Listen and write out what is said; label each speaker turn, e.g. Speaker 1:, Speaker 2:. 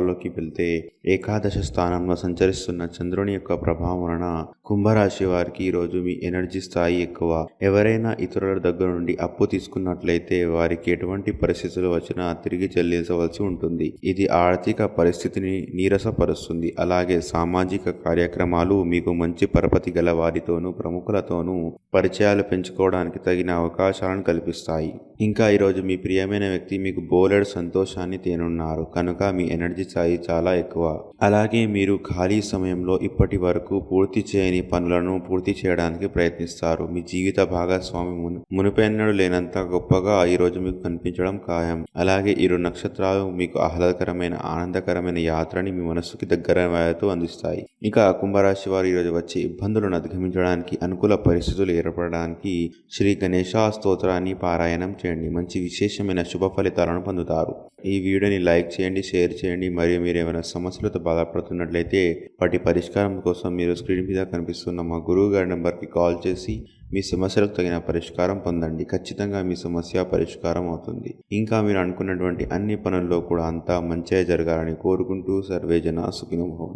Speaker 1: వివరాల్లోకి వెళ్తే ఏకాదశ స్థానంలో సంచరిస్తున్న చంద్రుని యొక్క ప్రభావం వలన కుంభరాశి వారికి ఈరోజు మీ ఎనర్జీ స్థాయి ఎక్కువ. ఎవరైనా ఇతరుల దగ్గర నుండి అప్పు తీసుకున్నట్లయితే వారికి ఎటువంటి పరిస్థితులు వచ్చినా తిరిగి చెల్లించవలసి ఉంటుంది. ఇది ఆర్థిక పరిస్థితిని నీరసపరుస్తుంది. అలాగే సామాజిక కార్యక్రమాలు మీకు మంచి పరపతి గల వారితోనూ ప్రముఖులతోనూ పరిచయాలు పెంచుకోవడానికి తగిన అవకాశాలను కల్పిస్తాయి. ఇంకా ఈరోజు మీ ప్రియమైన వ్యక్తి మీకు బోలెడు సంతోషాన్ని తేనున్నారు. కనుక మీ ఎనర్జీ స్థాయి చాలా ఎక్కువ. అలాగే మీరు ఖాళీ సమయంలో ఇప్పటి వరకు పూర్తి చేయని పనులను పూర్తి చేయడానికి ప్రయత్నిస్తారు. మీ జీవిత భాగస్వామి మును మునుపెన్నడు లేనంత గొప్పగా ఈరోజు మీకు కనిపించడం ఖాయం. అలాగే ఇరు నక్షత్రాలు మీకు ఆహ్లాదకరమైన ఆనందకరమైన యాత్రని మీ మనస్సుకి వారితో అందిస్తాయి. ఇక కుంభరాశి వారు ఈరోజు వచ్చే ఇబ్బందులను అధిగమించడానికి అనుకూల పరిస్థితులు ఏర్పడడానికి శ్రీ గణేశ స్తోత్రాన్ని పారాయణం చేయండి. మంచి విశేషమైన శుభ ఫలితాలను పొందుతారు. ఈ వీడియోని లైక్ చేయండి షేర్ చేయండి. మరియు మీరు ఏమైనా సమస్యలతో బాధపడుతున్నట్లయితే వాటి పరిష్కారం కోసం మీరు స్క్రీన్ మీద కనిపిస్తున్న మా గురువు గారి నెంబర్కి కాల్ చేసి మీ సమస్యలకు తగిన పరిష్కారం పొందండి. ఖచ్చితంగా మీ సమస్య పరిష్కారం అవుతుంది. ఇంకా మీరు అనుకున్నటువంటి అన్ని పనుల్లో కూడా అంతా మంచిగా జరగాలని కోరుకుంటూ సర్వేజన సుఖినోభవం